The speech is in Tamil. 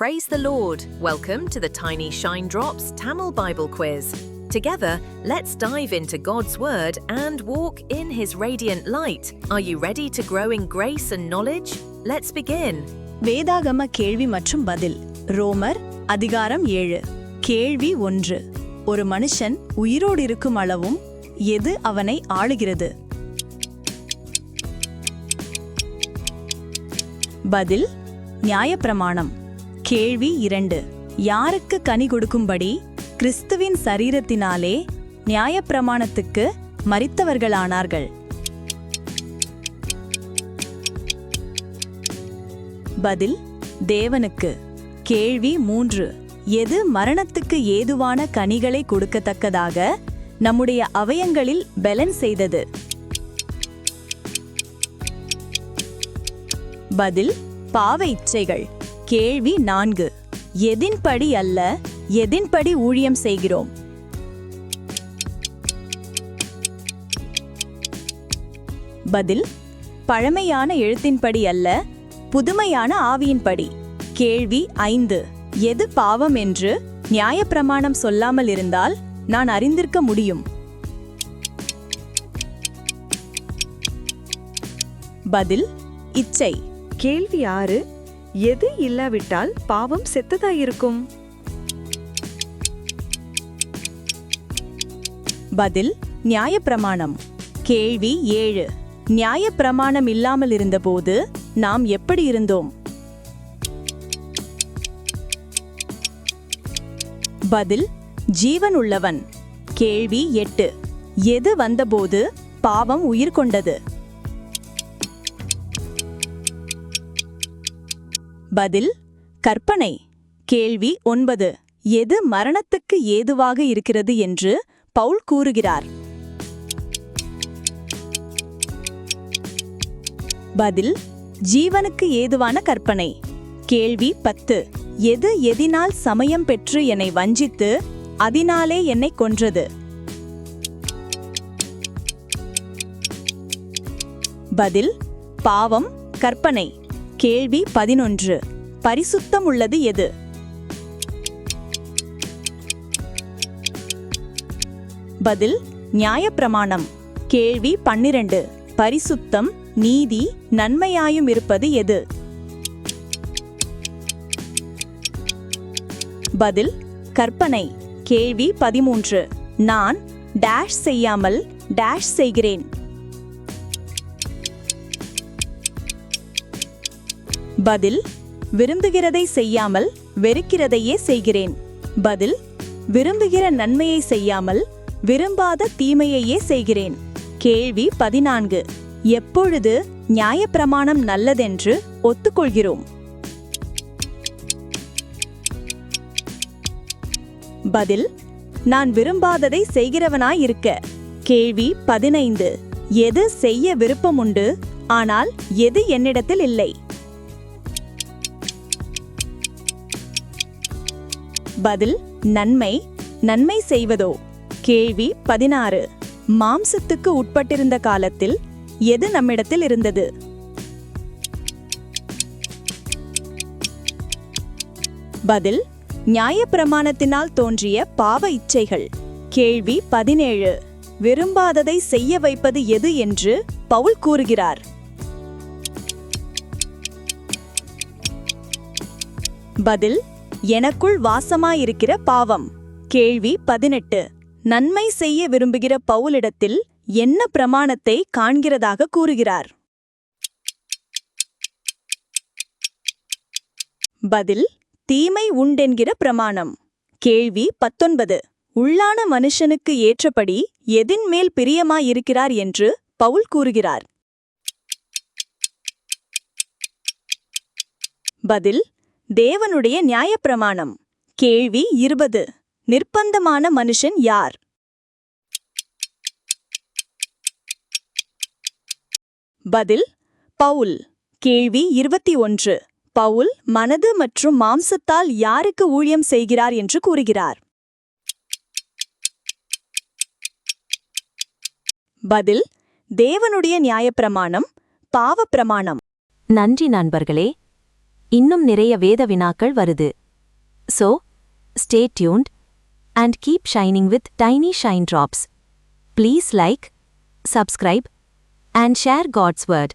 Praise the Lord. Welcome to the Tiny Shine Drops Tamil Bible Quiz. Together, let's dive into God's Word and walk in His radiant light. Are you ready to grow in grace and knowledge? Let's begin. வேதாகம கேள்வி மற்றும் பதில் ரோமர் அதிகாரம் ஏழு கேள்வி ஒன்று ஒரு மனுஷன் உயிரோடு இருக்கும் அளவும் எது அவனை ஆளுகிறது பதில் நியாயப்பிரமாணம் கேள்வி இரண்டு. யாருக்கு கனி கொடுக்கும்படி கிறிஸ்துவின் சரீரத்தினாலே நியாயப்பிரமாணத்துக்கு மறித்தவர்களானார்கள்? பதில் தேவனுக்கு. கேள்வி மூன்று. எது மரணத்துக்கு ஏதுவான கனிகளை கொடுக்கத்தக்கதாக நம்முடைய அவயங்களில் பெலன் செய்தது? பதில் பாவ இச்சைகள். கேள்வி நான்கு. எதின்படி அல்ல எதின்படி ஊழியம் செய்கிறோம்? பதில் பழமையான எழுத்தின்படி அல்ல புதுமையான ஆவியின்படி. கேள்வி ஐந்து. எது பாவம் என்று நியாயப்பிரமாணம் சொல்லாமல் இருந்தால் நான் அறிந்திருக்க முடியும்? பதில் இச்சை. கேள்வி ஆறு. எது இல்லாவிட்டால் பாவம் செத்ததாயிருக்கும். பதில் நியாயப்பிரமாணம். கேள்வி ஏழு. நியாயப்பிரமாணம் இல்லாமல் இருந்தபோது நாம் எப்படி இருந்தோம்? பதில் ஜீவன் உள்ளவன். கேள்வி எட்டு. எது வந்தபோது பாவம் உயிர் கொண்டது? பதில் கற்பனை. கேள்வி ஒன்பது. எது மரணத்துக்கு ஏதுவாக இருக்கிறது என்று பவுல் கூறுகிறார். பதில் ஜீவனுக்கு ஏதுவான கற்பனை. கேள்வி பத்து. எது எதினால் சமயம் பெற்று என்னை வஞ்சித்து அதனாலே என்னை கொன்றது? பதில் பாவம் கற்பனை. கேள்வி பதினொன்று. பரிசுத்தம் உள்ளது எது? பதில் நியாயப்பிரமாணம். கேள்வி பன்னிரண்டு. பரிசுத்தம் நீதி நன்மையாயும் இருப்பது எது? பதில் கற்பனை. கேள்வி பதிமூன்று. நான் டேஷ் செய்யாமல் டேஷ் செய்கிறேன். பதில் விரும்புகிறதை செய்யாமல் வெறுக்கிறதையே செய்கிறேன். பதில் விரும்புகிற நன்மையை செய்யாமல் விரும்பாத தீமையையே செய்கிறேன். கேள்வி பதினான்கு. எப்பொழுது நியாயப்பிரமாணம் நல்லதென்று ஒத்துக்கொள்கிறோம்? பதில் நான் விரும்பாததை செய்கிறவனாயிருக்க. கேள்வி பதினைந்து. எது செய்ய விருப்பமுண்டு? ஆனால் எது என்னிடத்தில் இல்லை? பதில் நன்மை. நன்மை செய்வதோ? கேள்வி பதினாறு. மாம்சத்துக்கு உட்பட்டிருந்த காலத்தில் எது நம்மிடத்தில் இருந்தது? பதில் நியாயப்பிரமாணத்தினால் தோன்றிய பாவ இச்சைகள். கேள்வி பதினேழு. விரும்பாததை செய்ய வைப்பது எது என்று பவுல் கூறுகிறார். பதில் எனக்குள் வாசமாயிருக்கிற பாவம். கேள்வி பதினெட்டு. நன்மை செய்ய விரும்புகிற பவுலிடத்தில் என்ன பிரமாணத்தை காண்கிறதாக கூறுகிறார்? பதில் தீமை உண்டென்கிற பிரமாணம். கேள்வி பத்தொன்பது. உள்ளான மனுஷனுக்கு ஏற்றபடி எதின் மேல் பிரியமாயிருக்கிறார் என்று பவுல் கூறுகிறார். பதில் தேவனுடைய நியாயப்பிரமாணம். கேள்வி இருபது. நிர்பந்தமான மனுஷன் யார்? பதில் பவுல். கேள்வி இருபத்தி ஒன்று. பவுல் மனது மற்றும் மாம்சத்தால் யாருக்கு ஊழியம் செய்கிறார் என்று கூறுகிறார்? பதில் தேவனுடைய நியாயப்பிரமாணம் பாவப்பிரமாணம். நன்றி நண்பர்களே. இன்னும் நிறைய வேத வினாக்கள் வருது. So stay tuned and keep shining with tiny shine drops please like subscribe and share God's word